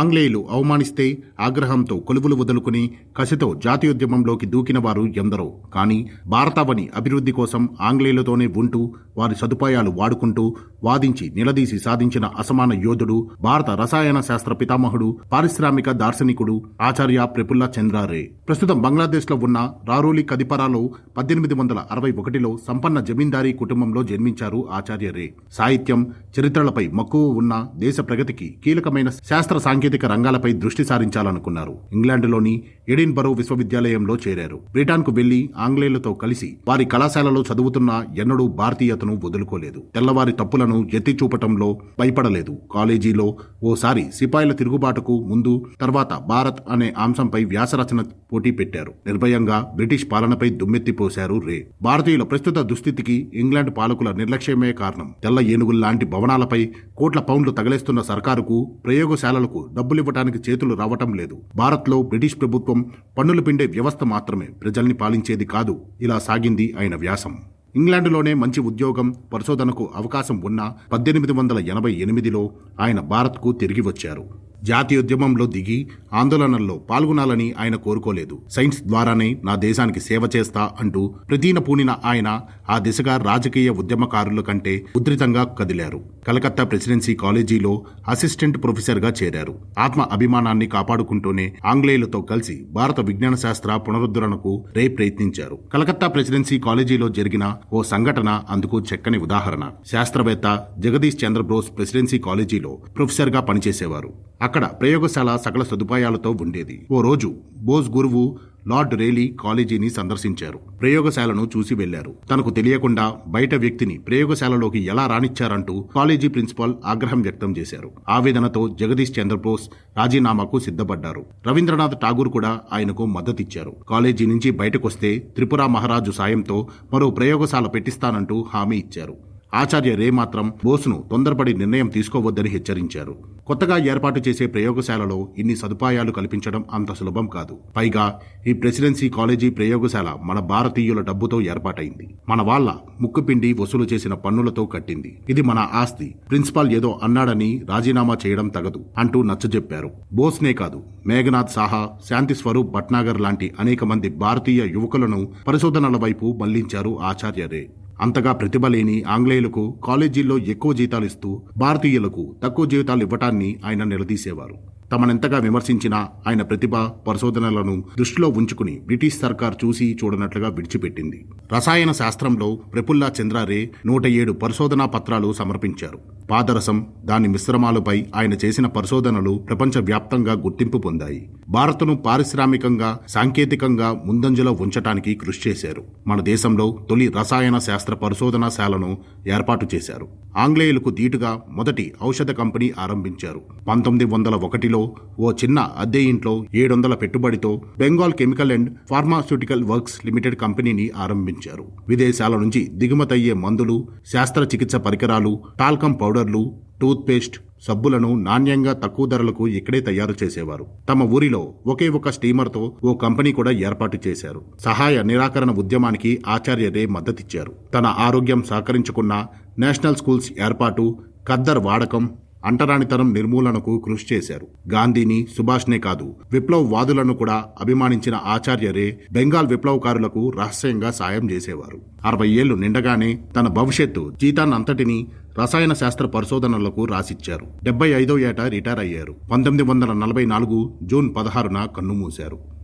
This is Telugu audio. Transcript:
ఆంగ్లేయులు అవమానిస్తే ఆగ్రహంతో కొలువులు వదులుకుని కసితో జాతీయోద్యమంలోకి దూకిన వారు ఎందరో. కానీ భారతావని అభివృద్ధి కోసం ఆంగ్లేయులతోనే ఉంటూ వారి సదుపాయాలు వాడుకుంటూ వాదించి నిలదీసి సాధించిన అసమాన యోధుడు భారత రసాయన శాస్త్ర పితామహుడు పారిశ్రామిక దార్శనికుడు ఆచార్య ప్రఫుల్ల చంద్రారే. ప్రస్తుతం బంగ్లాదేశ్లో ఉన్న రారోలి కదిపరాలో పద్దెనిమిది వందల అరవై ఒకటిలో సంపన్న జమీందారీ కుటుంబంలో జన్మించారు ఆచార్య రే. సాహిత్యం చరిత్రలపై మక్కువ ఉన్న దేశ ప్రగతికి కీలకమైన శాస్త్ర సాంకేతిక రంగాలపై దృష్టి సారించాలనుకున్నారు. ఇంగ్లాండ్లోని ఎడిన్బరో విశ్వవిద్యాలయంలో చేరారు. బ్రిటన్కు వెళ్ళి ఆంగ్లేయులతో కలిసి వారి కళాశాలలో చదువుతున్న ఎన్నడూ భారతీయతను వదులుకోలేదు. తెల్లవారి తప్పులను ఎత్తి చూపటంలో భయపడలేదు. కాలేజీలో ఓసారి సిపాయిల తిరుగుబాటుకు ముందు తర్వాత భారత్ అనే అంశంపై వ్యాసరచన పోటీ పెట్టారు. నిర్భయంగా బ్రిటిష్ పాలనపై దుమ్మెత్తిపోశారు రే. భారతీయుల ప్రస్తుత దుస్థితికి ఇంగ్లాండ్ పాలకుల నిర్లక్ష్యమే కారణం. తెల్ల ఏనుగుల్లాంటి భవనాలపై కోట్ల పౌండ్లు తగలేస్తున్న సర్కారుకు ప్రయోగశాలలకు డబ్బులివ్వటానికి చేతులు రావటం లేదు. భారత్లో బ్రిటిష్ ప్రభుత్వం పన్నులు పిండే వ్యవస్థ మాత్రమే ప్రజల్ని పాలించేది కాదు. ఇలా సాగింది ఆయన వ్యాసం. ఇంగ్లాండ్లోనే మంచి ఉద్యోగం పరిశోధనకు అవకాశం ఉన్న పద్దెనిమిది వందల ఎనభై ఎనిమిదిలో ఆయన భారత్కు తిరిగి వచ్చారు. జాతీయోద్యమంలో దిగి ఆందోళనల్లో పాల్గొనాలని ఆయన కోరుకోలేదు. సైన్స్ ద్వారానే నా దేశానికి సేవ చేస్తా అంటూ ప్రతీన పూనిన ఆయన ఆ దిశగా రాజకీయ ఉద్యమకారుల కంటే ఉధృతంగా కదిలారు. కలకత్తా ప్రెసిడెన్సీ కాలేజీలో అసిస్టెంట్ ప్రొఫెసర్గా చేరారు. ఆత్మ అభిమానాన్ని కాపాడుకుంటూనే ఆంగ్లేయులతో కలిసి భారత విజ్ఞాన శాస్త్ర పునరుద్ధరణకు రే ప్రయత్నించారు. కలకత్తా ప్రెసిడెన్సీ కాలేజీలో జరిగిన ఓ సంఘటన అందుకు చెక్కని ఉదాహరణ. శాస్త్రవేత్త జగదీష్ చంద్రబోస్ ప్రెసిడెన్సీ కాలేజీలో ప్రొఫెసర్గా పనిచేసేవారు. అక్కడ ప్రయోగశాల సకల సదుపాయాలతో ఉండేది. ఓ రోజు బోస్ గురువు లార్డ్ రేలీ కాలేజీని సందర్శించారు. ప్రయోగశాలను చూసి వెళ్ళారు తనకు తెలియకుండా బయట వ్యక్తిని ప్రయోగశాలలోకి ఎలా రానిచ్చారంటూ కాలేజీ ప్రిన్సిపాల్ ఆగ్రహం వ్యక్తం చేశారు. ఆవేదనతో జగదీష్ చంద్రబోస్ రాజీనామాకు సిద్ధపడ్డారు. రవీంద్రనాథ్ ఠాగూర్ కూడా ఆయనకు మద్దతిచ్చారు. కాలేజీ నుంచి బయటకొస్తే త్రిపుర మహారాజు సాయంతో మరో ప్రయోగశాల పెట్టిస్తానంటూ హామీ ఇచ్చారు. ఆచార్య రే మాత్రం బోస్ను తొందరపడి నిర్ణయం తీసుకోవద్దని హెచ్చరించారు. కొత్తగా ఏర్పాటు చేసే ప్రయోగశాలలో ఇన్ని సదుపాయాలు కల్పించడం అంత సులభం కాదు. పైగా ఈ ప్రెసిడెన్సీ కాలేజీ ప్రయోగశాల మన భారతీయుల డబ్బుతో ఏర్పాటైంది. మన వాళ్ళ ముక్కుపిండి వసూలు చేసిన పన్నులతో కట్టింది. ఇది మన ఆస్తి. ప్రిన్సిపాల్ ఏదో అన్నాడని రాజీనామా చేయడం తగదు అంటూ నచ్చజెప్పారు. బోస్నే కాదు మేఘనాథ్ సాహా శాంతి స్వరూప్ భట్నాగర్ లాంటి అనేక మంది భారతీయ యువకులను పరిశోధనల వైపు మళ్ళించారు ఆచార్య రే. అంతగా ప్రతిభ లేని ఆంగ్లేయులకు కాలేజీల్లో ఎక్కువ జీతాలు ఇస్తూ భారతీయులకు తక్కువ జీవితాలు ఇవ్వటాన్ని ఆయన నిలదీసేవారు. తమనెంతగా విమర్శించినా ఆయన ప్రతిభ పరిశోధనలను దృష్టిలో ఉంచుకుని బ్రిటిష్ సర్కార్ చూసి చూడనట్లుగా విడిచిపెట్టింది. రసాయన శాస్త్రంలో ప్రఫుల్లా చంద్రారే నూట ఏడు పరిశోధనా పత్రాలు సమర్పించారు. పాదరసం దాని మిశ్రమాలపై ఆయన చేసిన పరిశోధనలు ప్రపంచవ్యాప్తంగా గుర్తింపు పొందాయి. భారత్ను పారిశ్రామికంగా సాంకేతికంగా ముందంజలో ఉంచటానికి కృషి చేశారు. మన దేశంలో తొలి రసాయన శాస్త్ర పరిశోధనాశాలను ఏర్పాటు చేశారు. ఆంగ్లేయులకు దీటుగా మొదటి ఔషధ కంపెనీ ఆరంభించారు. పంతొమ్మిది వందల ఒకటిలో ఓ చిన్న అద్దె ఇంట్లో ఏడు వందల పెట్టుబడితో Bengal chemical and pharmaceutical works limited కంపెనీని ఆరంభించారు. విదేశాల నుంచి దిగుమతయ్యే మందులు శస్త్రచికిత్స పరికరాలు టాల్కమ్ పౌడర్లు టూత్ పేస్ట్ సబ్బులను నాణ్యంగా తక్కువ ధరలకు ఇక్కడే తయారు చేసేవారు. తమ ఊరిలో ఒకే ఒక స్టీమర్తో ఓ కంపెనీ కూడా ఏర్పాటు చేశారు. సహాయ నిరాకరణ ఉద్యమానికి ఆచార్య రే మద్దతిచ్చారు. తన ఆరోగ్యం సహకరించుకున్న నేషనల్ స్కూల్స్ ఏర్పాటు ఖద్దర్ వాడకం అంటరానితనం నిర్మూలనకు కృషి చేశారు. గాంధీని సుభాష్నే కాదు విప్లవ వాదులను కూడా అభిమానించిన ఆచార్యరే బెంగాల్ విప్లవకారులకు రహస్యంగా సాయం చేసేవారు. అరవై ఏళ్ళు నిండగానే తన భవిష్యత్తు జీతాన్నంతటినీ రసాయన శాస్త్ర పరిశోధనలకు రాసిచ్చారు. డెబ్బై ఐదో ఏట రిటైర్ అయ్యారు. పంతొమ్మిది వందల నలభై నాలుగు జూన్ పదహారున కన్నుమూశారు.